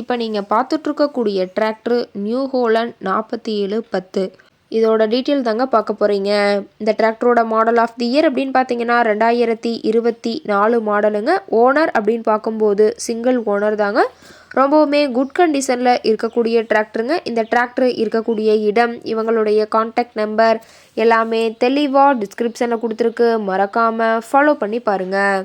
இப்போ நீங்கள் பார்த்துட்ருக்கக்கூடிய tractor new Holland நாற்பத்தி ஏழு பத்து. இதோட டீட்டெயில் தாங்க பார்க்க போகிறீங்க இந்த டிராக்டரோட மாடல் ஆஃப் தி இயர் அப்படின்னு பார்த்தீங்கன்னா ரெண்டாயிரத்தி இருபத்தி நாலு மாடலுங்க ஓனர் அப்படின்னு பார்க்கும்போது சிங்கிள் ஓனர் தாங்க. ரொம்பவுமே குட் கண்டிஷனில் இருக்கக்கூடிய டிராக்டருங்க இந்த டிராக்டர் இருக்கக்கூடிய இடம் இவங்களுடைய காண்டாக்ட் நம்பர் எல்லாமே தெளிவாக டிஸ்கிரிப்ஷனில் கொடுத்துருக்கு. மறக்காமல் ஃபாலோ பண்ணி பாருங்கள்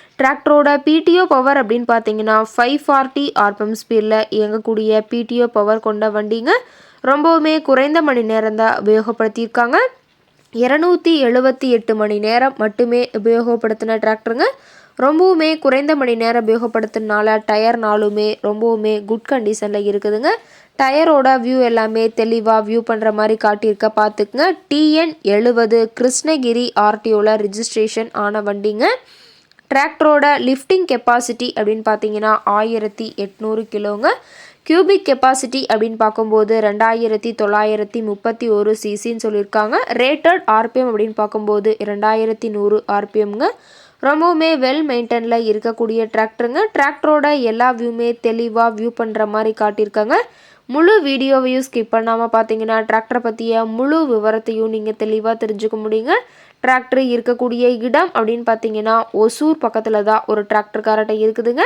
டிராக்டரோட பிடிஓ பவர் அப்படின்னு பார்த்தீங்கன்னா ஃபைவ் ஃபார்ட்டி ஆர்பிஎம் ஸ்பீடில் இயங்கக்கூடிய பிடிஓ பவர் கொண்ட வண்டிங்க. ரொம்பவுமே குறைந்த மணி நேரம் தான் உபயோகப்படுத்தியிருக்காங்க. இரநூத்தி எழுபத்தி எட்டு மணி நேரம் மட்டுமே உபயோகப்படுத்தின டிராக்டருங்க. ரொம்பவுமே குறைந்த மணி நேரம் உபயோகப்படுத்தினால டயர்னாலுமே ரொம்பவுமே குட் கண்டிஷனில் இருக்குதுங்க. டயரோட வியூ எல்லாமே தெளிவாக வியூ பண்ணுற மாதிரி காட்டியிருக்க பார்த்துக்குங்க டிஎன் எழுபது கிருஷ்ணகிரி ஆர்டிஓவில் ரிஜிஸ்ட்ரேஷன் ஆன வண்டிங்க. டிராக்டரோட லிஃப்டிங் கெப்பாசிட்டி அப்படின்னு பார்த்தீங்கன்னா ஆயிரத்தி எட்நூறு கிலோங்க. கியூபிக் கெப்பாசிட்டி அப்படின்னு பார்க்கும்போது ரெண்டாயிரத்தி தொள்ளாயிரத்தி முப்பத்தி ஒரு சிசின்னு சொல்லியிருக்காங்க. ரேட்டட் ஆர்பிஎம் அப்படின்னு பார்க்கும்போது ரெண்டாயிரத்தி நூறு ஆர்பிஎம்ங்க. ரொம்பவுமே வெல் மெயின்டைனில் இருக்கக்கூடிய டிராக்டருங்க டிராக்டரோட எல்லா வியூமே தெளிவாக வியூ பண்ணுற மாதிரி காட்டியிருக்காங்க. முழு வீடியோவையும் ஸ்கிப் பண்ணாமல் பார்த்தீங்கன்னா டிராக்டரை பற்றிய முழு விவரத்தையும் நீங்கள் தெளிவாக தெரிஞ்சுக்க முடியுங்க. டிராக்டர் இருக்கக்கூடிய இடம் அப்படின்னு பார்த்தீங்கன்னா ஒசூர் பக்கத்தில் தான் ஒரு டிராக்டர் காரட்டை இருக்குதுங்க.